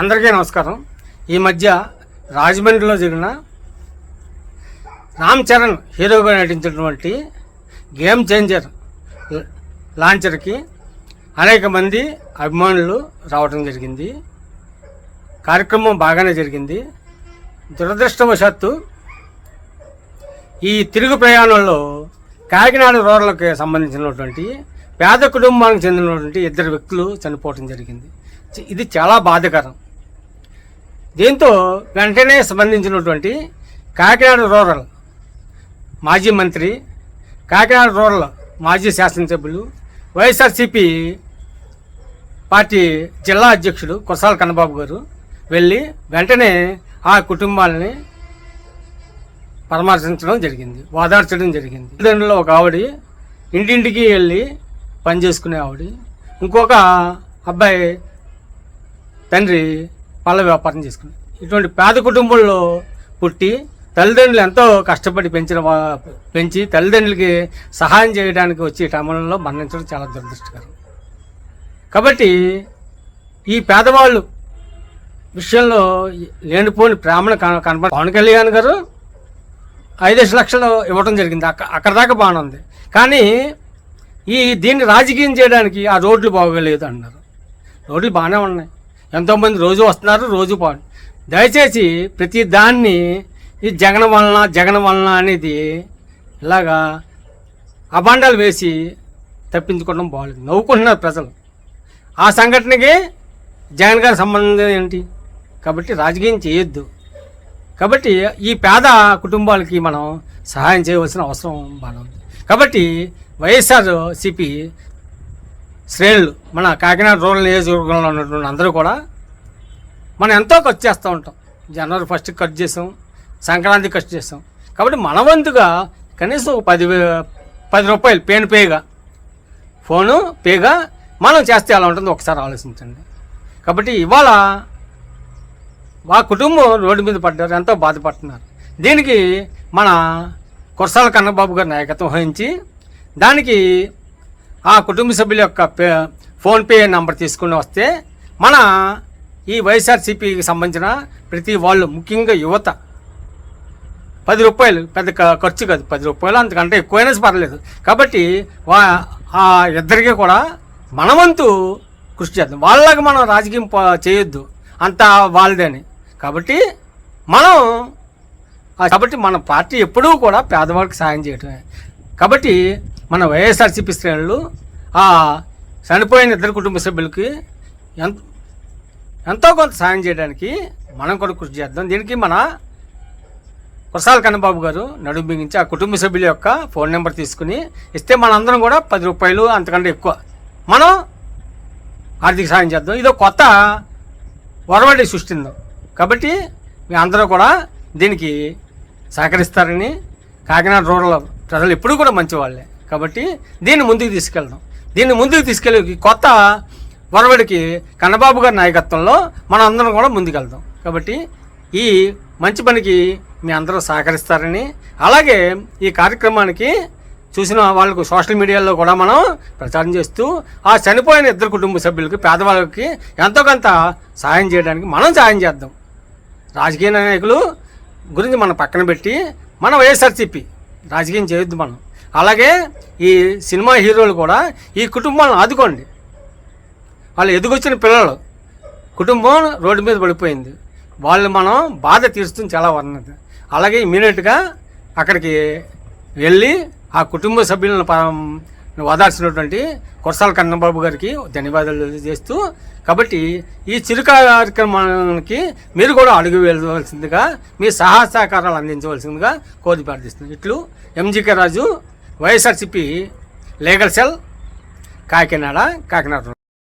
అందరికీ నమస్కారం. ఈ మధ్య రాజమండ్రిలో జరిగిన రామ్ చరణ్ హీరోగా నటించినటువంటి గేమ్ చేంజర్ లాంచర్కి అనేక మంది అభిమానులు రావడం జరిగింది. కార్యక్రమం బాగానే జరిగింది. దురదృష్టవశాత్తు ఈ తిరుగు ప్రయాణంలో కాకినాడ రూరల్కి సంబంధించినటువంటి పేద కుటుంబానికి చెందినటువంటి ఇద్దరు వ్యక్తులు చనిపోవడం జరిగింది. ఇది చాలా బాధాకరం. దీంతో వెంటనే స్పందించినటువంటి కాకినాడ రూరల్ మాజీ మంత్రి కాకినాడ రూరల్ మాజీ శాసనసభ్యులు వైఎస్ఆర్సిపి పార్టీ జిల్లా అధ్యక్షుడు కురసాల కన్నబాబు గారు వెళ్ళి వెంటనే ఆ కుటుంబాలని పరామర్శించడం జరిగింది ఓదార్చడం జరిగింది. తల్లిదండ్రులు ఒక ఆవిడ ఇంటింటికి వెళ్ళి పని చేసుకునే ఆవిడ ఇంకొక అబ్బాయి తండ్రి పళ్ళ వ్యాపారం చేసుకుని ఇటువంటి పేద కుటుంబంలో పుట్టి తల్లిదండ్రులు ఎంతో కష్టపడి పెంచిన పెంచి తల్లిదండ్రులకి సహాయం చేయడానికి వచ్చే టమలంలో మరణించడం చాలా దురదృష్టకరం. కాబట్టి ఈ పేదవాళ్ళు విషయంలో లేనిపోని ప్రేమను కన కనపడ పవన్ కళ్యాణ్ గారు ఐదేసి లక్షలు ఇవ్వడం జరిగింది. అక్క అక్కడ దాకా బాగానే ఉంది. కానీ ఈ దీన్ని రాజకీయం చేయడానికి ఆ రోడ్లు బాగోలేదు అన్నారు. రోడ్లు బాగానే ఉన్నాయి. ఎంతోమంది రోజు వస్తున్నారు రోజు పో దయచేసి ప్రతి దాన్ని ఈ జగన్ వలన జగన్ వలన అనేది ఇలాగా అబాండాలు వేసి తప్పించుకోవడం బాగలేదు నవ్వుకుంటున్నారు ప్రజలు. ఆ సంఘటనకి జగన్ గారి సంబంధం ఏంటి? కాబట్టి రాజకీయం చేయొద్దు. కాబట్టి ఈ పేద కుటుంబాలకి మనం సహాయం చేయవలసిన అవసరం బాగా ఉంది. కాబట్టి వైఎస్ఆర్ సిపి శ్రేణులు మన కాకినాడ రూరల్ నియోజకవర్గంలో ఉన్నటువంటి అందరూ కూడా మనం ఎంతో ఖర్చు చేస్తూ ఉంటాం. జనవరి ఫస్ట్ ఖర్చు చేసాం సంక్రాంతి ఖర్చు చేసాం. కాబట్టి మన వంతుగా కనీసం ఒక పది వే- పది రూపాయలు పేను పేగా ఫోను పేగా మనం చేస్తే ఎలా ఉంటుందో ఒకసారి ఆలోచించండి. కాబట్టి ఇవాళ మా కుటుంబం రోడ్డు మీద పడ్డారు ఎంతో బాధపడుతున్నారు. దీనికి మన కురసాల కన్నబాబు గారి నాయకత్వం వహించి దానికి ఆ కుటుంబ సభ్యుల యొక్క పే ఫోన్పే నంబర్ తీసుకుని వస్తే మన ఈ వైఎస్ఆర్సీపీకి సంబంధించిన ప్రతి వాళ్ళు ముఖ్యంగా యువత. పది రూపాయలు పెద్ద ఖర్చు కాదు పది రూపాయలు అంతకంటే ఎక్కువైనా పర్లేదు. కాబట్టి వా ఆ ఇద్దరికి కూడా మనవంతు కృషి చేద్దాం. వాళ్ళకి మనం రాజకీయం ప- చేయొద్దు. అంతా వాళ్ళదని. కాబట్టి మనం కాబట్టి మన పార్టీ ఎప్పుడూ కూడా పేదవాళ్ళకి సాయం చేయటమే. కాబట్టి మన వైఎస్ఆర్సీపీ శ్రేణులు ఆ చనిపోయిన ఇద్దరు కుటుంబ సభ్యులకి ఎంత ఎంతో కొంత సాయం చేయడానికి మనం కూడా కృషి చేద్దాం. దీనికి మన కురసాల కన్నబాబు గారు నడుము బిగించి ఆ కుటుంబ సభ్యుల యొక్క ఫోన్ నెంబర్ తీసుకుని ఇస్తే మనందరం కూడా పది రూపాయలు అంతకంటే ఎక్కువ. మనం ఆర్థిక సాయం చేద్దాం. ఇదో కొత్త ఒరవడి సృష్టిందాం. కాబట్టి మీ అందరూ కూడా దీనికి సహకరిస్తారని కాకినాడ రూరల్ ప్రజలు ఎప్పుడూ కూడా మంచివాళ్ళే కాబట్టి దీన్ని ముందుకు తీసుకెళ్దాం దీన్ని ముందుకు తీసుకెళ్ళి కొత్త వరవడికి కన్నబాబు గారి నాయకత్వంలో మనం అందరం కూడా ముందుకెళ్దాం కాబట్టి ఈ మంచి పనికి మీ అందరూ సహకరిస్తారని అలాగే ఈ కార్యక్రమానికి చూసిన వాళ్ళకు సోషల్ మీడియాలో కూడా మనం ప్రచారం చేస్తూ ఆ చనిపోయిన ఇద్దరు కుటుంబ సభ్యులకి పేదవాళ్ళకి ఎంతో కొంత సహాయం చేయడానికి మనం సహాయం చేద్దాం. రాజకీయ నాయకులు గురించి మనం పక్కన పెట్టి మన వైఎస్ఆర్సీపీ రాజకీయం చేయొద్దు మనం. అలాగే ఈ సినిమా హీరోలు కూడా ఈ కుటుంబాలను ఆదుకోండి. వాళ్ళు ఎదుగొచ్చిన పిల్లలు. కుటుంబం రోడ్డు మీద పడిపోయింది. వాళ్ళు మనం బాధ తీరుస్తుంది చాలా వర్ణది అలాగే ఇమీడియట్గా అక్కడికి వెళ్ళి ఆ కుటుంబ సభ్యులను వదాల్సినటువంటి కురసాల కన్నబాబు గారికి ధన్యవాదాలు తెలియజేస్తూ కాబట్టి ఈ చిరు కార్యక్రమానికి మీరు కూడా అడుగు వెళ్ళవలసిందిగా మీ సహాయ సహకారాలు అందించవలసిందిగా కోరి ప్రార్థిస్తుంది ఇట్లు MGK Raju YSRCP legal cell Kakinada Kakinada